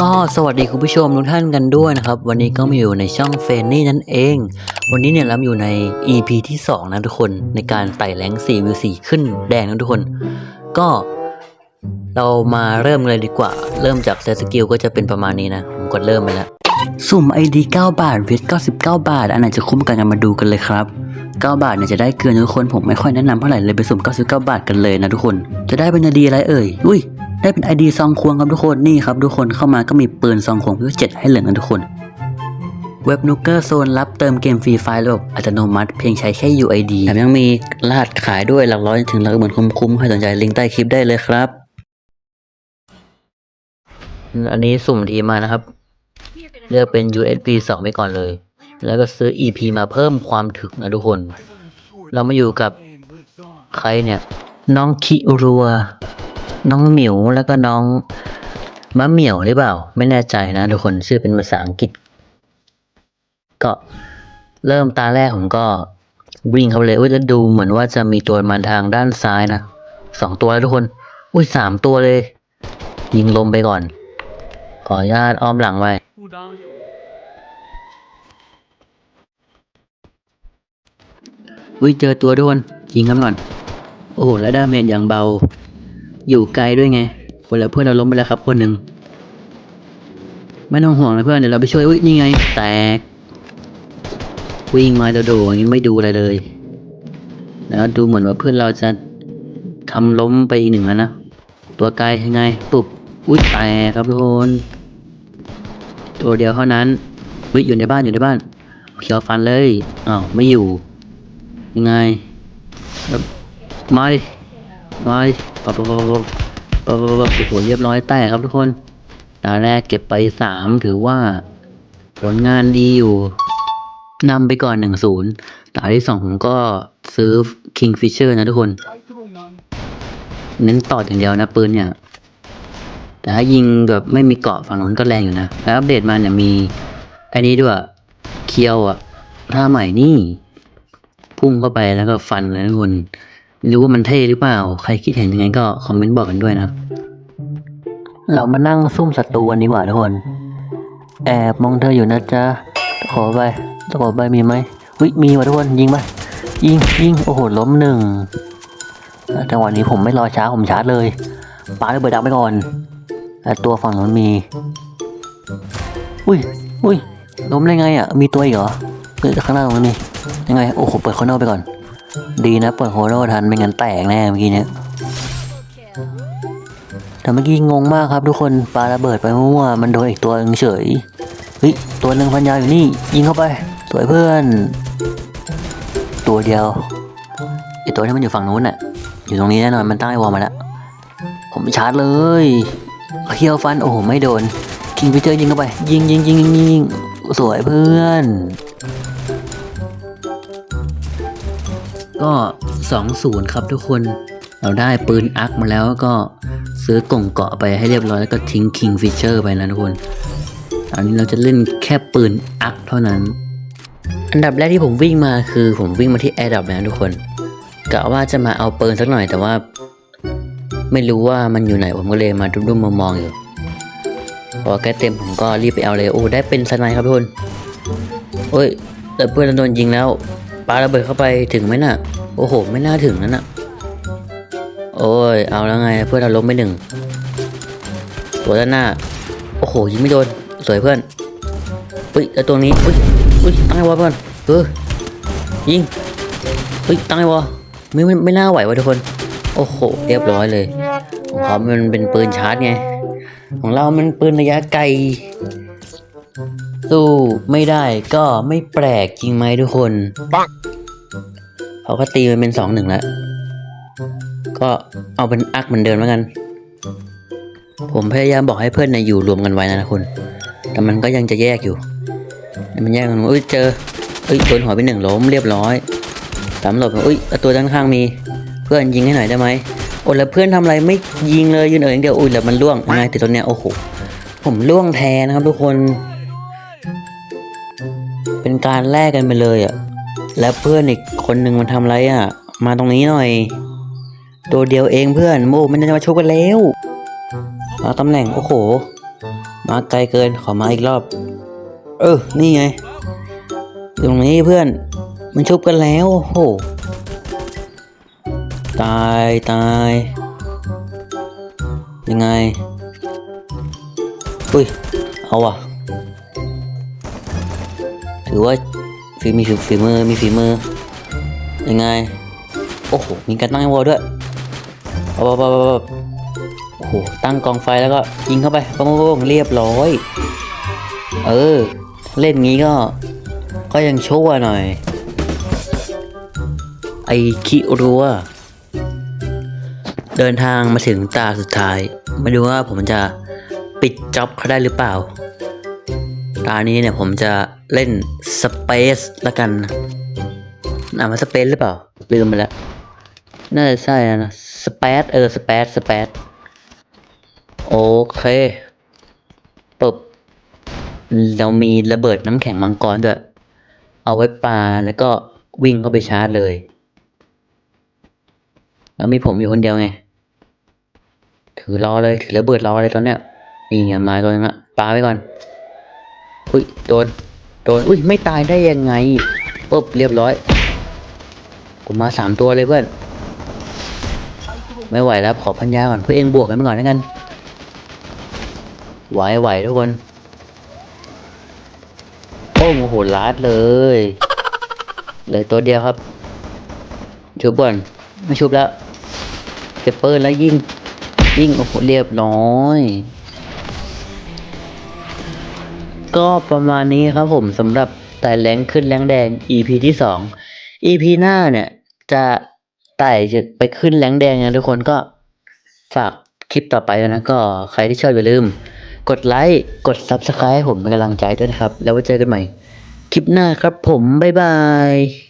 ก็สวัสดีคุณผู้ชมทุกท่านกันด้วยนะครับ วันนี้ก็มาอยู่ในช่องเฟนนี่นั่นเอง วันนี้เนี่ยเราอยู่ใน EP ที่ 2 นะทุกคนในการไต่แรง4วิว4ขึ้นแดงนะทุกคน ก็เรามาเริ่มเลยดีกว่า เริ่มจากเซตสกิลก็จะเป็นประมาณนี้นะ ผมกดเริ่มไปแล้ว สุ่ม ID 9 บาทวิท99 บาท อันไหนจะคุ้มกันกันมาดูกันเลยครับ 9 บาทเนี่ยจะได้เกินทุกคนผมไม่ค่อยแนะนำเท่าไหร่เลยไปสุ่ม 99 บาทกันเลยนะทุกคน จะได้เป็นดีอะไรเอ่ย อุ้ย ได้เป็นไอดีซองควงครับทุกคนนี่ครับทุกคนเข้ามาก็มีปืนซองควงพิวเจ็ดให้เหลืองกันทุกคนเว็บนูเกอร์โซนรับเติมเกมฟรีไฟล์ระบบอัตโนมัติเพียงใช้แค่ UID แถมยังมีรหัสขายด้วยหลักร้อยถึงหลักหมื่นคุ้มๆใครสนใจลิงก์ใต้คลิปได้เลยครับ อันนี้สุ่มทีมมานะครับ เลือกเป็น USB 2 ไปก่อนเลย แล้วก็ซื้อ EP มาเพิ่มความถึกนะทุกคน เรามาอยู่กับใครเนี่ย น้องคิรัว น้องหมิวแล้วก็น้องมะเหมียวหรือเปล่า ไม่แน่ใจนะทุกคนชื่อเป็นภาษาอังกฤษ ก็เริ่มตาแรกผมก็วิ่งเข้าเลยอุ้ยแล้วดูเหมือนว่าจะมีตัวมาทางด้านซ้ายนะสองตัวแล้วทุกคน อุ้ยสามตัวเลย ยิงลมไปก่อน ขออนุญาตอ้อมหลังไว้อุ้ยเจอตัวทุกคนยิงกันก่อน โอ้โหแล้วดาเมจอย่างเบา อยู่ไกลด้วยไงคนละเพื่อนเราล้มไปแล้วครับคนหนึ่งไม่ต้องห่วงนะเพื่อนเดี๋ยวเราไปช่วยอุ้ยนี่ไง แตก วิ่งมาโดดๆอย่างนี้ไม่ดูอะไรเลย แล้วดูเหมือนว่าเพื่อนเราจะทำล้มไปอีกหนึ่งแล้วนะ ตัวไกลยังไงปุบอุ้ยแตกครับทุกคนตัวเดียวเท่านั้นวิ่งอยู่ในบ้านอยู่ในบ้านเขียวฟันเลยอ้าวไม่อยู่ยังไงมาดิมาดิ ปับปับปับปับปับปับปับโอ้โหเรียบร้อยแตกครับทุกคนตาแรกเก็บไปสามถือว่า ผลงานดีอยู่นำไปก่อนหนึ่งศูนย์ตาที่สองผมก็ซื้อ Kingfisher นะทุกคน เน้นต่ออย่างเดียวนะปืนเนี่ย แต่ถ้ายิงแบบไม่มีเกาะฝั่งนู้นก็แรงอยู่นะ แล้วอัปเดตมาเนี่ยมีไอ้นี้ด้วยเคียวอะท่าใหม่นี่ พุ่งเข้าไปแล้วก็ฟันเลยทุกคน ไม่รู้ว่ามันเท่หรือเปล่า ใครคิดเห็นยังไงก็คอมเมนต์บอกกันด้วยนะเรามานั่งซุ่มศัตรูกันดีกว่าทุกคน แอบมองเธออยู่นะจ๊ะตะขอไปตะขอไปมีไหมวิมีว่ะทุกคนยิงไปยิงยิงโอ้โหล้มหนึ่งจังหวะนี้ผมไม่รอช้าผมชาร์จเลยปาระเบิดดังไปก่อนแต่ตัวฝั่งนู้นมี อุ้ยอุ้ยล้มได้ไงอะ มีตัวอีกเหรอเกิดข้างหน้าตรงนั้ยังไง โอ้โห เปิดคโน่ไปก่อน ดีนะเปิดโคโน่ทันไม่งั้นแตกแน่เมื่อกี้เนี้ยแต่เมื่อกี้งงมากครับทุกคนปาระเบิดไปมั่วๆมันโดนอีกตัวนึงเฉยเฮ้ยตัวหนึ่งพันยาอยู่นี่ ยิงเข้าไป สวยเพื่อน ตัวเดียวไอตัวที่มันอยู่ฝั่งนู้นน่ะ อยู่ตรงนี้แน่นอนมันตั้งไอวอลมาแล้วผมชาร์จเลยเคียวฟันโอ้โหไม่โดนคิงพิเตอร์ยิงเข้าไป ยิงยิงยิงยิงยิงสวยเพื่อน ก็สองศูนครับทุกคน เราได้ปืนอักมาแล้วก็ซื้อกล่องเกาะไปให้เรียบร้อยแล้วก็ทิ้งคิงฟิชเชอร์ไปนะทุกคนอันนี้เราจะเล่นแค่ปืนอักเท่านั้น อันดับแรกที่ผมวิ่งมาคือผมวิ่งมาที่แอร์ดับนะทุกคนกะว่าจะมาเอาปืนสักหน่อยแต่ว่า ไม่รู้ว่ามันอยู่ไหนผมก็เลยมาดุ้มๆมองๆอยู่พอใกล้เต็มผมก็รีบไปเอาเลยโอ้ได้เป็นสไนด์ครับทุกคนโอ้ยแต่เพื่อนโดนยิงแล้ว ปาระเบิดเข้าไปถึงไหมน่ะ โอ้โห ไม่น่าถึงนั่นน่ะ โอ้ย เอาแล้วไง เพื่อนเราล้มไปหนึ่ง ตัวด้านหน้า โอ้โห ยิงไม่โดน สวยเพื่อนอุ้ยแล้วตัวนี้อุ้ยอุ้ยตั้งไอ้วอลเพื่อนเออยิงอุ้ยตั้งไอ้วอลไม่ไม่ไม่น่าไหววะทุกคน โอ้โห เรียบร้อยเลยของเขามันเป็นปืนชาร์จไง ของเรามันปืนระยะไกล สู้ไม่ได้ก็ไม่แปลกจริงไหมทุกคนเขาก็ตีมันเป็นสองหนึ่งแล้ว ก็เอาเป็นอักเหมือนเดิมแล้วกัน ผมพยายามบอกให้เพื่อนในะอยู่รวมกันไว้นะคุณ แต่มันก็ยังจะแยกอยู่ มันแยกกันอุ้ยเจอเอ้ยโดนหัวไปหนึ่งล้มเรียบร้อยสามหลบอุ้ยตัวด้านข้างมี เพื่อนยิงให้หน่อยได้ไหมโอ้แล้วเพื่อนทำอะไรไม่ยิงเลยยืนเอ๋ยอย่างเดียวอุ้ยแล้วมันล่วงยังไงแต่ตัวเนี้ยโอ้โหผมล่วงแทนนะครับทุกคน เป็นการแลกกันไปเลยอะ แล้วเพื่อนอีกคนหนึ่งมันทำอะไรอะ มาตรงนี้หน่อย ตัวเดียวเองเพื่อนโมมันจะมาชกกันแล้วเอาตำแหน่งโอ้โห มาไกลเกินขอมาอีกรอบ เออ นี่ไง ตรงนี้เพื่อน มันชุบกันแล้ว โอ้โห ตายตาย ยังไง อุ้ย เอาว่ะ ถือว่าฝีมีฝีมือมีฝีมือยังไงโอ้โหมีการตั้งไอ้วอลด้วยโอ้โหตั้งกองไฟแล้วก็ยิงเข้าไปปังปังปังเรียบร้อย เออ เล่นงี้ก็ ก็ยังชั่วหน่อย ไอคิรัวเดินทางมาถึงตาสุดท้ายม่รู้ว่าผมจะปิดจ็อบเขาได้หรือเปล่า ตานี้เนี่ยผมจะเล่นสเปซละกันนะอ่ามาสเปซหรือเปล่า ลืมไปแล้ว น่าจะใช่นะสเปซเออสเปซสเปซโอเคปึ๊บเรามีระเบิดน้ำแข็งมังกรด้วย เอาไว้ปลาแล้วก็วิ่งเข้าไปชาร์จเลย แล้วมีผมอยู่คนเดียวไง ถือรอเลย ถือระเบิดรอเลยตอนเนี้ยนี่ไงมาตัวนึงละปลาไว้ก่อน อุ้ยโดน โดน อุ้ยไม่ตายได้ยังไงปุ๊บเรียบร้อยผมมาสามตัวเลยเพื่อน ไม่ไหวแล้วขอพันยาก่อนเพื่อเองบวกกันไปก่อนแล้วกัน ไหวไหวทุกคน โอ้โหลาดเลย เลยตัวเดียวครับ ชุบก่อนไม่ชุบแล้วเก็บปืนแล้วยิง ยิงโอ้โหเรียบร้อย ก็ประมาณนี้ครับผมสำหรับไต่แรงขึ้นแรงแดง EP ที่สอง EP หน้าเนี่ย จะไต่จะไปขึ้นแรงแดงนะทุกคนก็ฝากคลิปต่อไปนะก็ใครที่ชอบอย่าลืม กดไลค์กด Subscribe ให้ผมเป็นกำลังใจด้วยนะครับ แล้วไว้เจอกันใหม่ คลิปหน้าครับผม บ๊ายบาย